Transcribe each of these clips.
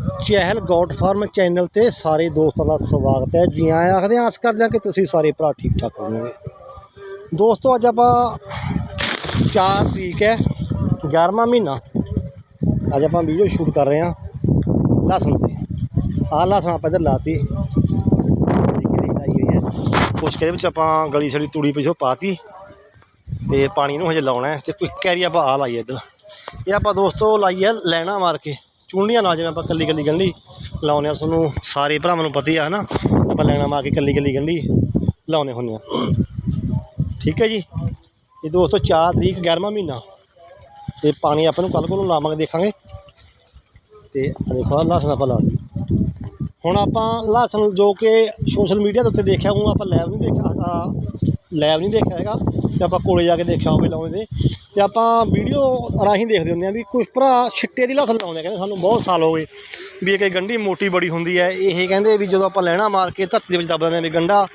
ਚਹਿਲ goat farm channel ਤੇ ਸਾਰੇ ਦੋਸਤਾਂ ਦਾ ਸਵਾਗਤ ਹੈ। ਜੀ ਆਇਆਂ ਆਖਦੇ ਹਾਂ, ਆਸ ਕਰਦੇ ਹਾਂ ਕਿ ਤੁਸੀਂ ਸਾਰੇ ਭਰਾ ਠੀਕ ਠਾਕ ਹੋਵੋਗੇ। ਦੋਸਤੋ, ਅੱਜ ਆਪਾਂ 4 ਤਰੀਕ ਹੈ 11ਵਾਂ ਮਹੀਨਾ। ਅੱਜ ਆਪਾਂ ਵੀਡੀਓ ਸ਼ੂਟ ਕਰ ਰਹੇ ਹਾਂ ਲਸਣ ਤੇ। ਆਹ ਲਸਣ ਆਪਾਂ ਇੱਧਰ ਲਾਤੀ। ਦੇਖੀ ਲਾਈ ਹੋਈ ਹੈ। ਕੁਛ ਕੁ ਵਿੱਚ ਆਪਾਂ ਗਲੀ ਸੜੀ ਤੂੜੀ ਪਿੱਛੋਂ ਪਾਤੀ। ਤੇ ਪਾਣੀ ਨੂੰ ਹਜੇ ਲਾਉਣਾ ਹੈ। ਤੇ ਕੋਈ ਕੈਰੀ ਆਪਾਂ ਆ ਲਾਈ ਹੈ ਇੱਧਰ। ਇਹ ਆਪਾਂ ਦੋਸਤੋ ਲਾਈ ਹੈ ਲੈਣਾ ਮਾਰ ਕੇ। ਚੂੰਡੀਆਂ ਨਾਲ ਜਿਵੇਂ ਆਪਾਂ ਕੱਲੀ ਕੱਲੀ ਗੰਢੀ ਲਾਉਂਦੇ ਆ ਤੁਹਾਨੂੰ ਸਾਰੇ ਭਰਾਵਾਂ ਨੂੰ ਪਤਾ ਹੀ ਆ, ਹਨਾ? ਆਪਾਂ ਲੈਣਾ ਮਾਰ ਕੇ ਕੱਲੀ ਕੱਲੀ ਗੰਢੀ ਲਾਉਂਦੇ ਹੁੰਦੇ ਆ ਠੀਕ ਹੈ ਜੀ? ਇਹ ਦੋਸਤੋ 4 ਤਰੀਕ 11ਵਾਂ ਮਹੀਨਾ। ਤੇ ਪਾਣੀ ਆਪਾਂ ਨੂੰ ਕੱਲ ਕੋਲੋਂ ਲਾਵਾਂਗੇ, ਦੇਖਾਂਗੇ। ਤੇ ਦੇਖੋ, ਆਹ ਲਸਣ ਆਪਾਂ ਲਾ ਲਈ ਹੁਣ ਆਪਾਂ ਲਸਣ ਜੋ ਕਿ ਸੋਸ਼ਲ ਮੀਡੀਆ ਦੇ ਉੱਤੇ ਦੇਖਿਆ ਹੋਊ ਆਪਾਂ ਲੈਬ ਨਹੀਂ ਦੇਖਿਆ ਲੈਬ ਨਹੀਂ ਦੇਖਿਆ ਹੈਗਾ। ਤੇ ਆਪਾਂ ਕੋਲੇ ਜਾ ਕੇ ਦੇਖਿਆ ਹੋਵੇ ਲਾਉਂਦੇ ਦੇ ਤੇ ਆਪਾਂ ਵੀਡੀਓ ਰਾਹੀਂ ਦੇਖਦੇ ਹੁੰਦੇ ਆ ਵੀ ਕੁਝ ਭਰਾ ਛਿੱਟੇ ਦੀ ਲਸਣ ਲਾਉਂਦੇ ਆ, ਕਹਿੰਦੇ ਸਾਨੂੰ ਬਹੁਤ ਸਾਲ ਹੋ ਗਏ ਵੀ ਇਹ ਕਿ ਗੰਢੀ ਮੋਟੀ ਬੜੀ ਹੁੰਦੀ ਹੈ ਇਹ ਕਹਿੰਦੇ ਵੀ ਜਦੋਂ ਆਪਾਂ ਲੈਣਾ ਮਾਰ ਕੇ ਧਰਤੀ ਦੇ ਵਿੱਚ ਦੱਬ ਦਿੰਦੇ ਆ ਵੀ ਗੰਢਾ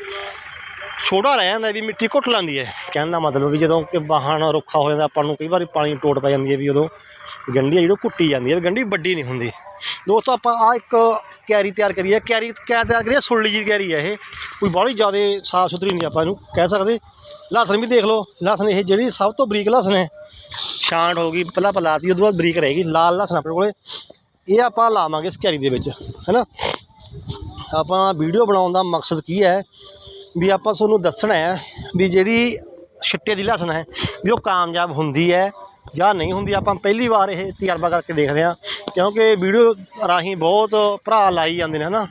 ਛੋਟਾ ਰਹਿ ਜਾਂਦਾ ਵੀ ਮਿੱਟੀ ਘੁੱਟ ਲੈਂਦੀ ਹੈ। ਕਹਿਣ ਦਾ ਮਤਲਬ ਵੀ ਜਦੋਂ ਕਿ ਵਾਹਣ ਰੁੱਖਾ ਹੋ ਜਾਂਦਾ, ਆਪਾਂ ਨੂੰ ਕਈ ਵਾਰੀ ਪਾਣੀ ਟੋਟ ਪੈ ਜਾਂਦੀ ਹੈ ਵੀ ਉਦੋਂ ਗੰਢੀ ਆ ਜਿਹੜੀ ਉਹ ਕੁੱਟੀ ਜਾਂਦੀ ਹੈ ਗੰਢੀ ਵੱਡੀ ਨਹੀਂ ਹੁੰਦੀ। ਦੋਸਤੋ, ਆਪਾਂ ਆ ਇੱਕ ਕੈਰੀ ਤਿਆਰ ਕਰੀ ਹੈ। ਕਿਆਰੀ ਕਿਆ ਤਿਆਰ ਕਰੀ ਹੈ? ਸੁਰਲੀ ਜੀ ਕਿਆਰੀ ਹੈ ਇਹ। ਕੋਈ ਬਾਹਲੀ ਜ਼ਿਆਦਾ ਸਾਫ਼ ਸੁਥਰੀ ਨਹੀਂ ਆਪਾਂ ਇਹਨੂੰ ਕਹਿ ਸਕਦੇ। ਲਸਣ ਵੀ ਦੇਖ ਲਓ। ਲਸਣ ਇਹ ਜਿਹੜੀ ਸਭ ਤੋਂ ਬਰੀਕ ਲਸਣ ਹੈ। ਛਾਂਟ ਹੋ ਗਈ, ਪਹਿਲਾਂ ਪਲਾਤੀ ਉਦੋਂ ਬਾਅਦ ਬਰੀਕ ਰਹੇਗੀ ਲਾਲ ਲਸਣ ਆਪਣੇ ਕੋਲੇ। ਇਹ ਆਪਾਂ ਲਾਵਾਂਗੇ ਇਸ ਕਿਆਰੀ ਦੇ ਵਿੱਚ, ਹੈਨਾ? ਆਪਾਂ ਵੀਡੀਓ ਬਣਾਉਣ ਦਾ ਮਕਸਦ ਕੀ ਹੈ? ਵੀ ਆਪਾਂ ਤੁਹਾਨੂੰ ਦੱਸਣਾ ਹੈ ਵੀ ਜਿਹੜੀ ਛਿੱਟੇ ਦੀ ਲਸਣ ਹੈ ਵੀ ਉਹ ਕਾਮਯਾਬ ਹੁੰਦੀ ਹੈ ਜਾਂ ਨਹੀਂ ਹੁੰਦੀ। ਆਪਾਂ ਪਹਿਲੀ ਵਾਰ ਇਹ ਤਜਰਬਾ ਕਰਕੇ ਦੇਖਦੇ ਹਾਂ, ਕਿਉਂਕਿ ਵੀਡੀਓ ਰਾਹੀਂ ਬਹੁਤ ਭਰਾ ਲਾਈ ਜਾਂਦੇ ਨੇ, ਹਨਾ।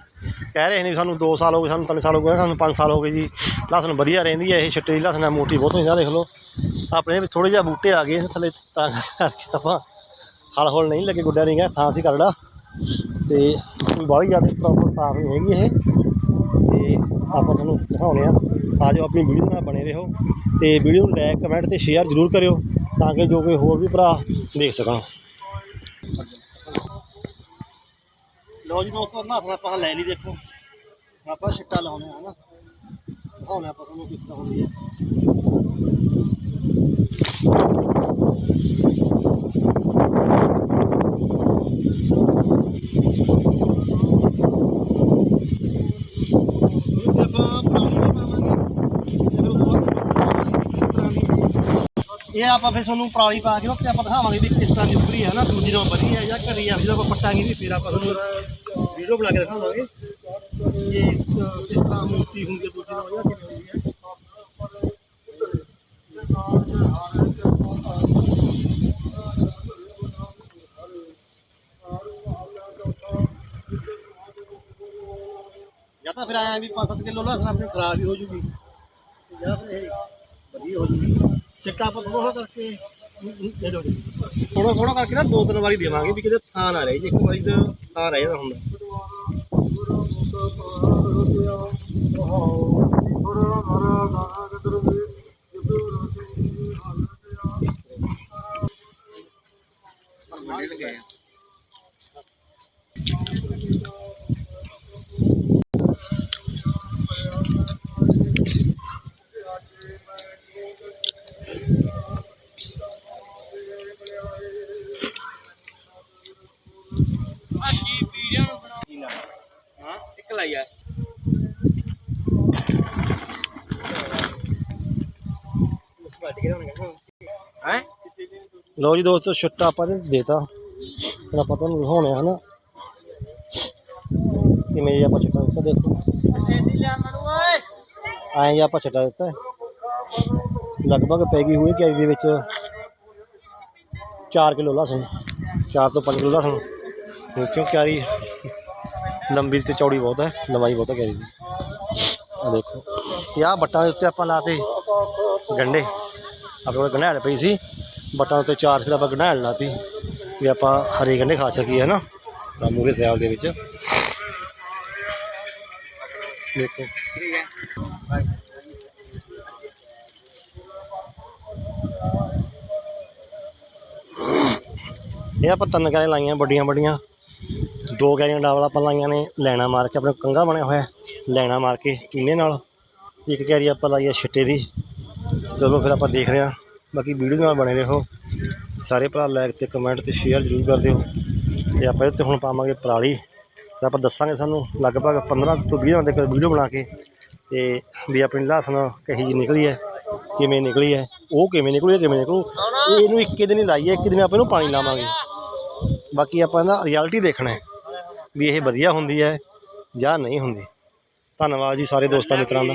ਕਹਿ ਰਹੇ ਨੇ ਵੀ ਸਾਨੂੰ 2 ਸਾਲ ਹੋ ਗਏ, ਸਾਨੂੰ 3 ਸਾਲ ਹੋ ਗਏ, ਸਾਨੂੰ 5 ਸਾਲ ਹੋ ਗਏ ਜੀ। ਲਸਣ ਵਧੀਆ ਰਹਿੰਦੀ ਹੈ, ਇਹ ਛਿੱਟੇ ਦੀ ਲਸਣ ਹੈ, ਮੋਟੀ ਬਹੁਤ ਹੁੰਦੀ ਦੇਖ ਲਓ। ਆਪਣੇ ਵੀ ਥੋੜੇ ਜਿਹਾ ਬੂਟੇ ਆ ਗਏ, ਥੱਲੇ ਤਾਂ ਕਰਕੇ ਆਪਾਂ ਹਲ ਹੁਲ ਨਹੀਂ ਲੱਗੇ ਗੁੱਡਾ ਨਹੀਂ ਗਿਆ ਥਾਂ ਸੀ ਕਰੜਾ ਤੇ ਕੋਈ ਬਾਹਲੀ ਜ਼ਿਆਦਾ ਪ੍ਰੋਪਰ ਸਾਫ਼ ਨਹੀਂ ਹੈਗੀ ਇਹ। ਆਪਾਂ ਤੁਹਾਨੂੰ ਦਿਖਾਉਂਦੇ ਆ ਆ ਜਾਓ ਆਪਣੀ ਵੀਡੀਓ ਨਾਲ ਬਣੇ ਰਹੋ ਤੇ ਵੀਡੀਓ ਨੂੰ ਲਾਈਕ ਕਮੈਂਟ ਤੇ ਸ਼ੇਅਰ ਜ਼ਰੂਰ ਕਰਿਓ ਤਾਂ ਕਿ ਜੋ ਕੋਈ ਹੋਰ ਵੀ ਭਰਾ ਦੇਖ ਸਕਣ ਲਓ ਜੀ ਦੋਸਤੋ ਨਾ ਆਪਾਂ ਲੈ ਲਈ ਦੇਖੋ। ਆਪਾਂ ਛਿੱਟਾ ਲਾਉਣੇ ਆ ਨਾ। ਦਿਖਾਉਂਦੇ ਆਪਾਂ ਤੁਹਾਨੂੰ ਕਿਸ ਤਰ੍ਹਾਂ ਹੁੰਦੀ ਹੈ ਇਹ ਤੇ ਆਪਾਂ ਪੁਰਾਣੀ ਵੀ ਪਾਵਾਂਗੇ ਤੇ ਫਿਰ ਉਹ ਤੋਂ ਬਾਅਦ ਪੁਰਾਣੀ ਇਹ ਆਪਾਂ ਫਿਰ ਤੁਹਾਨੂੰ ਪਰਾਲੀ ਪਾ ਕੇ ਉੱਤੇ ਆਪਾਂ ਦਿਖਾਵਾਂਗੇ ਵੀ ਕਿਸ ਤਰ੍ਹਾਂ ਦੀ ਉਤਰੀ ਹੈ ਨਾ, ਦੂਜੀ ਨਾਲ ਵਧੀਆ ਹੈ ਜਾਂ ਘਰੀ ਆ ਜਦੋਂ ਆਪਾਂ ਪੱਟਾਂਗੇ ਵੀ ਫਿਰ ਆਪਾਂ ਤੁਹਾਨੂੰ ਵੀਡੀਓ ਬਣਾ ਕੇ ਦਿਖਾਵਾਂਗੇ। ਇਹ ਕਿਸ ਤਰ੍ਹਾਂ ਮੂਰਤੀ ਹੁੰਦੀ ਦੂਜੀ ਨਾਲ ਜਾਂ ਕਿਵੇਂ ਹੈ। ਜਾਂ ਤਾਂ ਫਿਰ ਆਇਆ ਵੀ 5-7 ਕਿਲੋ ਲਸਣ ਆਪਣੀ ਖਰਾਬ ਹੀ ਹੋ ਜੂਗੀ। ਜਾਂ ਫਿਰ ਇਹ ਵਧੀਆ ਹੋ ਜੂਗੀ। ਚਿੱਟਾ ਆਪਾਂ ਥੋੜਾ ਕਰਕੇ ਦੇ ਦੋ ਥੋੜਾ ਥੋੜਾ ਕਰਕੇ ਨਾ ਦੋ ਤਿੰਨ ਵਾਰੀ ਦੇਵਾਂਗੇ ਵੀ ਕਿਤੇ ਥਾਂ ਨਾ ਰਹੇ ਜੇ ਇੱਕ ਵਾਰੀ ਤਾਂ ਥਾਂ ਰਹਿ ਜਾਂਦਾ ਹੁੰਦਾ। ਹੈ। ਲਓ ਜੀ ਦੋਸਤੋ, ਛੁੱਟਾ ਆਪਾਂ ਨੇ ਦੇਤਾ। ਹੁਣ ਆਪਾਂ ਤੁਹਾਨੂੰ ਦਿਖਾਉਣੇ ਆ ਕਿਵੇਂ ਜੀ ਆਪਾਂ ਛੁੱਟਾ ਦਿੱਤਾ, ਦੇਖੋ। ਐਂ ਜੀ ਆਪਾਂ ਛੁੱਟਾ ਦਿੱਤਾ। ਲਗਭਗ ਪੈ ਗਈ ਹੋਈ ਕਿਆਰੀ ਦੇ ਵਿੱਚ 4 ਕਿਲੋ ਲਸਣ 4 ਤੋਂ 5 ਕਿਲੋ ਲਸਣ। ਤੇ ਕਿਆਰੀ ਲੰਬੀ ਤੇ ਚੌੜੀ ਬਹੁਤ ਹੈ, ਲੰਬਾਈ ਬਹੁਤ ਹੈ ਕਿਆਰੀ ਦੀ। ਆ ਦੇਖੋ, ਤੇ ਆਹ ਬੱਟਾਂ ਦੇ ਉੱਤੇ ਆਪਾਂ ਲਾਤੇ ਗੰਡੇ। ਆਪਣੇ ਕੋਲ ਗੰਢੈਲ ਪਈ ਸੀ ਬੱਟਾਂ ਉੱਤੇ ਚਾਰ ਫਿਰ ਆਪਾਂ ਗੰਢਾਲ ਲਾਤੀ, ਵੀ ਆਪਾਂ ਹਰੇ ਗੰਢੇ ਖਾ ਸਕੀਏ ਹੈ ਨਾ ਤਾਂ ਮੂਰੇ ਸਿਆਲ ਦੇ ਵਿੱਚ। ਦੇਖੋ। ਇਹ ਆਪਾਂ ਤਿੰਨ ਕੈਰੇ ਲਾਈਆਂ, ਵੱਡੀਆਂ ਵੱਡੀਆਂ। ਦੋ ਕੈਰੀਆਂ ਡਾਵਲ ਆਪਾਂ ਲਾਈਆਂ ਨੇ, ਲੈਣਾ ਮਾਰ ਕੇ ਆਪਣੇ ਕੰਗਾ ਬਣਿਆ ਹੋਇਆ, ਲੈਣਾ ਮਾਰ ਕੇ ਚੂਨੇ ਨਾਲ। ਇੱਕ ਕੈਰੀ ਆਪਾਂ ਲਾਈ ਹੈ ਛਿੱਟੇ ਦੀ। ਚਲੋ ਫਿਰ ਆਪਾਂ ਦੇਖਦੇ ਹਾਂ। ਬਾਕੀ ਵੀਡੀਓ ਨਾਲ ਬਣੇ ਰਹੋ। ਸਾਰੇ ਭਰਾ ਲਾਈਕ ਤੇ ਕਮੈਂਟ ਤੇ ਸ਼ੇਅਰ ਜ਼ਰੂਰ ਕਰ ਦਿਓ। ਤੇ ਆਪਾਂ ਇਹ 'ਤੇ ਹੁਣ ਪਾਵਾਂਗੇ ਪਰਾਲੀ। ਤੇ ਆਪਾਂ ਦੱਸਾਂਗੇ ਸਾਨੂੰ ਲਗਭਗ 15 ਤੋਂ 20 ਦਿਨਾਂ ਤੱਕ ਵੀਡੀਓ ਬਣਾ ਕੇ ਤੇ ਵੀ ਆਪਣੀ ਲਾਸਨ ਕਹੀ ਜੀ ਨਿਕਲੀ ਹੈ, ਕਿਵੇਂ ਨਿਕਲੀ ਹੈ, ਉਹ ਕਿਵੇਂ ਨਿਕਲੂ ਇਹ ਕਿਵੇਂ ਨਿਕਲੂ ਇਹਨੂੰ ਇੱਕੇ ਦਿਨ ਹੀ ਲਾਈਏ, ਇੱਕ ਦਿਨ ਆਪਾਂ ਇਹਨੂੰ ਪਾਣੀ ਲਾਵਾਂਗੇ। ਬਾਕੀ ਆਪਾਂ ਇਹਦਾ ਰਿਐਲਿਟੀ ਦੇਖਣਾ ਹੈ ਵੀ ਇਹ ਵਧੀਆ ਹੁੰਦੀ ਹੈ ਜਾਂ ਨਹੀਂ ਹੁੰਦੀ। ਧੰਨਵਾਦ ਜੀ ਸਾਰੇ ਦੋਸਤਾਂ ਮਿੱਤਰਾਂ ਦਾ।